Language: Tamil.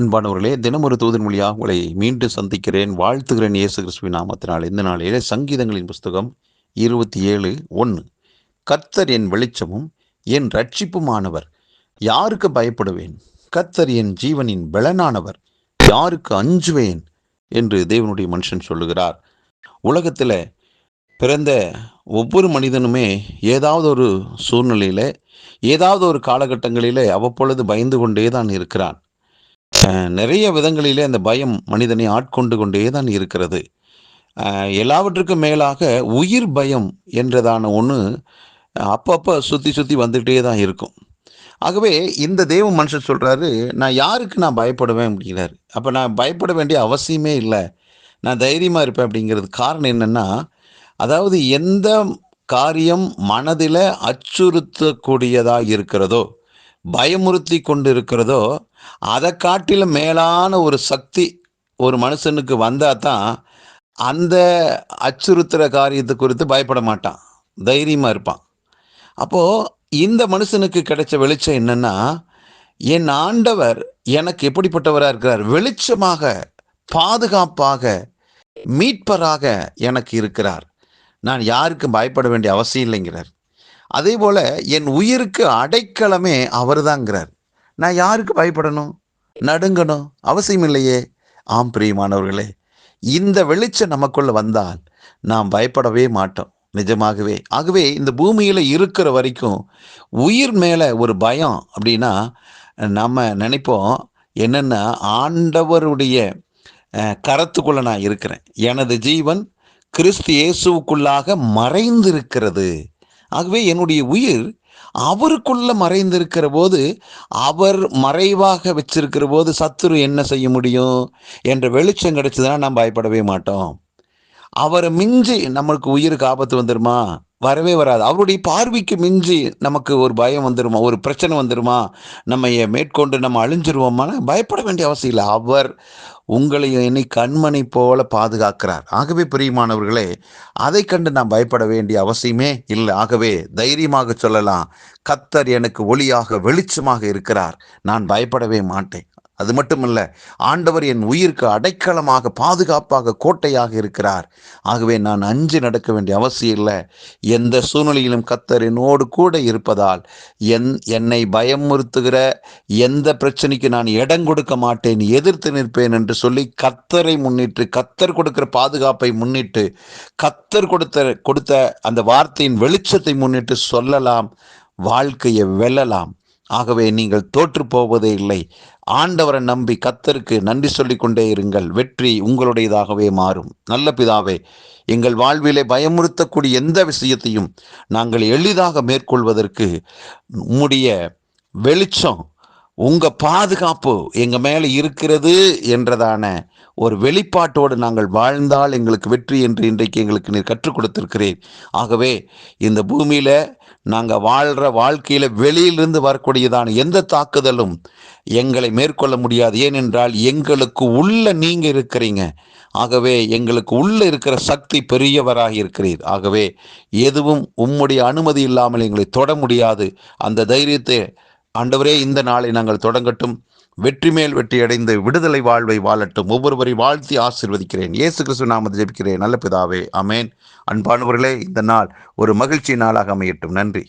அன்பானவர்களே தினமொரு ஒரு தூதன் மொழியாக உங்களை மீண்டும் சந்திக்கிறேன். வாழ்த்துகிறேன் இயேசு கிறிஸ்துவ நாமத்தினால். இந்த நாளிலே சங்கீதங்களின் புஸ்தகம் இருபத்தி ஏழு ஒன்று. கர்த்தர் என் வெளிச்சமும் என் ரட்சிப்புமானவர் யாருக்கு பயப்படுவேன்? கர்த்தர் என் ஜீவனின் பலனானவர். யாருக்கு அஞ்சுவேன்? என்று தேவனுடைய மனுஷன் சொல்லுகிறார். உலகத்தில் பிறந்த ஒவ்வொரு மனிதனுமே ஏதாவது ஒரு சூழ்நிலையில் ஏதாவது ஒரு காலகட்டங்களிலே அவ்வப்பொழுது பயந்து கொண்டே தான் இருக்கிறான். நிறைய விதங்களிலே அந்த பயம் மனிதனை ஆட்கொண்டு கொண்டே தான் இருக்கிறது. எல்லாவற்றுக்கும் மேலாக உயிர் பயம் என்றதான ஒன்று அப்பப்போ சுற்றி சுற்றி வந்துகிட்டே தான் இருக்கும். ஆகவே இந்த தெய்வ மனுஷன் சொல்கிறாரு நான் யாருக்கு நான் பயப்படுவேன்? அப்படிங்கிறாரு. அப்போ நான் பயப்பட வேண்டிய அவசியமே இல்லை. நான் தைரியமாக இருப்பேன் அப்படிங்கிறது காரணம் என்னென்னா அதாவது எந்த காரியம் மனதில் அச்சுறுத்தக்கூடியதாக இருக்கிறதோ பயமுறுத்தி கொண்டு இருக்கிறதோ அதை காட்டிலும் மேலான ஒரு சக்தி ஒரு மனுஷனுக்கு வந்தால் தான் அந்த அச்சுறுத்துகிற காரியத்தை குறித்து பயப்பட மாட்டான். தைரியமாக இருப்பான். அப்போது இந்த மனுஷனுக்கு கிடைச்ச வெளிச்சம் என்னென்னா என் ஆண்டவர் எனக்கு எப்படிப்பட்டவராக இருக்கிறார்? வெளிச்சமாக பாதுகாப்பாக மீட்பராக எனக்கு இருக்கிறார். நான் யாருக்கும் பயப்பட வேண்டிய அவசியம் இல்லைங்கிறார். அதே போல் என் உயிருக்கு அடைக்கலமே அவர்தாங்கிறார். நான் யாருக்கு பயப்படணும்? நடுங்கணும்? அவசியம் இல்லையே ஆம் பிரியமானவர்களே இந்த வெளிச்சம் நமக்குள்ள வந்தால் நாம் பயப்படவே மாட்டோம். நிஜமாகவே. ஆகவே இந்த பூமியில் இருக்கிற வரைக்கும் உயிர் மேலே ஒரு பயம் அப்படின்னா நம்ம நினைப்போம் என்னென்னா ஆண்டவருடைய கரத்துக்குள்ளே நான் இருக்கிறேன். எனது ஜீவன் கிறிஸ்து இயேசுவுக்குள்ளாக மறைந்திருக்கிறது. ஆகவே என்னுடைய உயிர் அவருக்குள்ள மறைந்திருக்கிற போது அவர் மறைவாக வச்சிருக்கிற போது சத்துரு என்ன செய்ய முடியும் என்ற வெளிச்சம் கிடைச்சதுன்னா நாம் பயப்படவே மாட்டோம். அவரை மிஞ்சி நம்மளுக்கு உயிருக்கு ஆபத்து வந்துருமா? வரவே வராது. அவருடைய பார்வைக்கு மிஞ்சி நமக்கு ஒரு பயம் வந்துருமா? ஒரு பிரச்சனை வந்துருமா? நம்ம மேற்கொண்டு நம்ம அழிஞ்சிருவோமான பயப்பட வேண்டிய அவசியம் இல்லை. அவர் உங்களையும் என்னை கண்மணி போல பாதுகாக்கிறார். ஆகவே பிரியமானவர்களே அதை கண்டு நாம் பயப்பட வேண்டிய அவசியமே இல்லை. ஆகவே தைரியமாக சொல்லலாம். கத்தர் எனக்கு ஒளியாக வெளிச்சமாக இருக்கிறார். நான் பயப்படவே மாட்டேன். அது மட்டுமல்ல ஆண்டவர் என் உயிருக்கு அடைக்கலமாக பாதுகாப்பாக கோட்டையாக இருக்கிறார். ஆகவே நான் அஞ்சு நடக்க வேண்டிய அவசியம் இல்லை. எந்த சூழ்நிலையிலும் கத்தர் என்னோடு கூட இருப்பதால் என் என்னை பயமுறுத்துகிற எந்த பிரச்சனைக்கு நான் இடம் கொடுக்க மாட்டேன் எதிர்த்து நிற்பேன் என்று சொல்லி கத்தரை முன்னிட்டு கத்தர் கொடுக்கிற பாதுகாப்பை முன்னிட்டு கத்தர் கொடுத்த கொடுத்த அந்த வார்த்தையின் வெளிச்சத்தை முன்னிட்டு சொல்லலாம் வாழ்க்கையை வெல்லலாம். ஆகவே நீங்கள் தோற்று போவதே இல்லை. ஆண்டவரை நம்பி கத்தருக்கு நன்றி சொல்லிக் கொண்டே இருங்கள். வெற்றி உங்களுடையதாகவே மாறும். நல்ல பிதாவே எங்கள் வாழ்விலே பயமுறுத்தக்கூடிய எந்த விஷயத்தையும் நாங்கள் எளிதாக மேற்கொள்வதற்கு உம்முடைய வெளிச்சம் உங்க பாதுகாப்பு எங்க மேல இருக்கிறது என்றதான ஒரு வெளிப்பாட்டோடு நாங்கள் வாழ்ந்தால் எங்களுக்கு வெற்றி என்று இன்றைக்கு எங்களுக்கு நீர் கற்றுக் கொடுத்திருக்கிறேன். ஆகவே இந்த பூமியில நாங்கள் வாழ்கிற வாழ்க்கையில வெளியிலிருந்து வரக்கூடியதான எந்த தாக்குதலும் எங்களை மேற்கொள்ள முடியாது. ஏனென்றால் எங்களுக்கு உள்ள நீங்க இருக்கிறீங்க. ஆகவே எங்களுக்கு உள்ள இருக்கிற சக்தி பெரியவராக இருக்கிறீர். ஆகவே எதுவும் உம்முடைய அனுமதி இல்லாமல் எங்களை தொட முடியாது. அந்த தைரியத்தை ஆண்டவரே இந்த நாளை நாங்கள் தொடங்கட்டும். வெற்றி மேல் வெற்றி அடைந்து விடுதலை வாழ்வை வாழட்டும். ஒவ்வொருவரை வாழ்த்தி ஆசிர்வதிக்கிறேன். இயேசு கிறிஸ்து நாமத்தை ஜெபிக்கிறேன். நல்ல பிதாவே அமேன் அன்பானவர்களே இந்த நாள் ஒரு மகிழ்ச்சி நாளாக அமையட்டும். நன்றி.